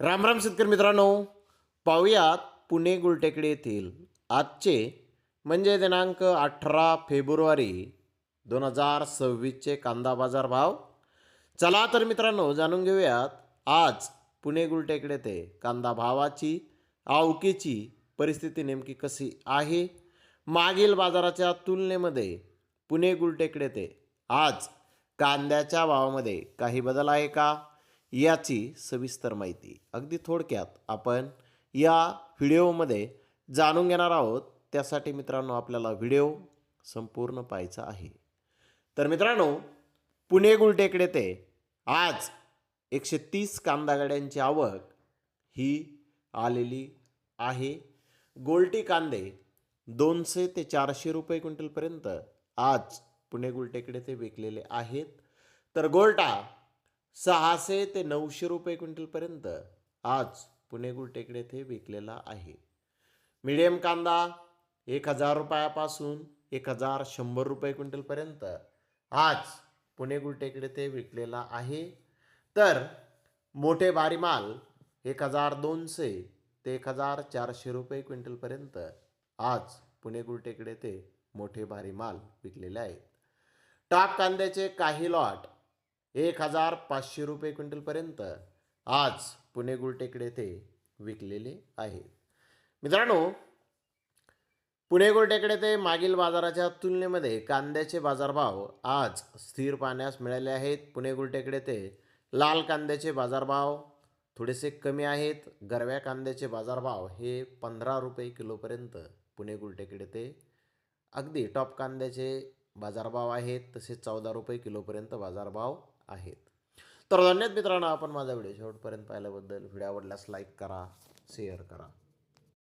राम राम शेतकरी मित्रांनो. पाहुयात पुणे गुलटेकडे येथील आजचे म्हणजे दिनांक अठरा फेब्रुवारी दोन हजार सव्वीसचे कांदा बाजार भाव. चला तर मित्रांनो जाणून घेऊयात आज पुणे गुलटेकडे ते कांदा भावाची आवकीची परिस्थिती नेमकी कशी आहे? मागील बाजाराच्या तुलनेमध्ये पुणे गुलटेकडे ते आज कांद्याच्या भावामध्ये काही बदल आहे का? याची सविस्तर माहिती. अगदी थोडक्यात आपण या व्हिडिओमध्ये जाणून घेणार आहोत. त्यासाठी मित्रांनो आपल्याला व्हिडिओ संपूर्ण पाहायचा आहे. तर मित्रांनो पुणे गुलटेकडे ते आज एकशे तीस कांदा गाड्यांची आवक ही आलेली आहे. गोल्टी कांदे दोनशे ते चारशे रुपये क्विंटलपर्यंत आज पुणे गुलटेकडे ते विकलेले आहेत. तर गोल्टा सहाशे ते नऊशे रुपये क्विंटलपर्यंत आज पुणे गुलटेकडे ते विकलेला आहे. मिडियम कांदा एक हजार रुपयापासून एक हजार शंभर रुपये क्विंटलपर्यंत आज पुणे गुलटेकडे ते विकलेला आहे. तर मोठे भारी माल एक हजार दोनशे ते एक हजार चारशे रुपये क्विंटलपर्यंत आज पुणे गुलटेकडे ते मोठे भारी माल विकलेले आहेत. टाप कांद्याचे काही लॉट एक हजार पाचशे रुपये क्विंटलपर्यंत आज पुणे गुलटेकडे ते विकलेले आहेत. मित्रांनो पुणे गुलटेकडे ते मागील बाजाराच्या तुलनेमध्ये कांद्याचे बाजारभाव आज स्थिर पाहण्यास मिळाले आहेत. पुणे गुलटेकडे ते लाल कांद्याचे बाजारभाव थोडेसे कमी आहेत. गरव्या कांद्याचे बाजारभाव हे पंधरा रुपये किलोपर्यंत पुणे गुलटेकडे ते अगदी टॉप कांद्याचे बाजारभाव आहेत तसेच चौदा रुपये किलोपर्यंत बाजारभाव आहेत. तर धन्यवाद मित्रांनो आपण माझा व्हिडिओ शेवटपर्यंत पाहिल्याबद्दल. व्हिडिओ आवडल्यास लाईक करा शेअर करा.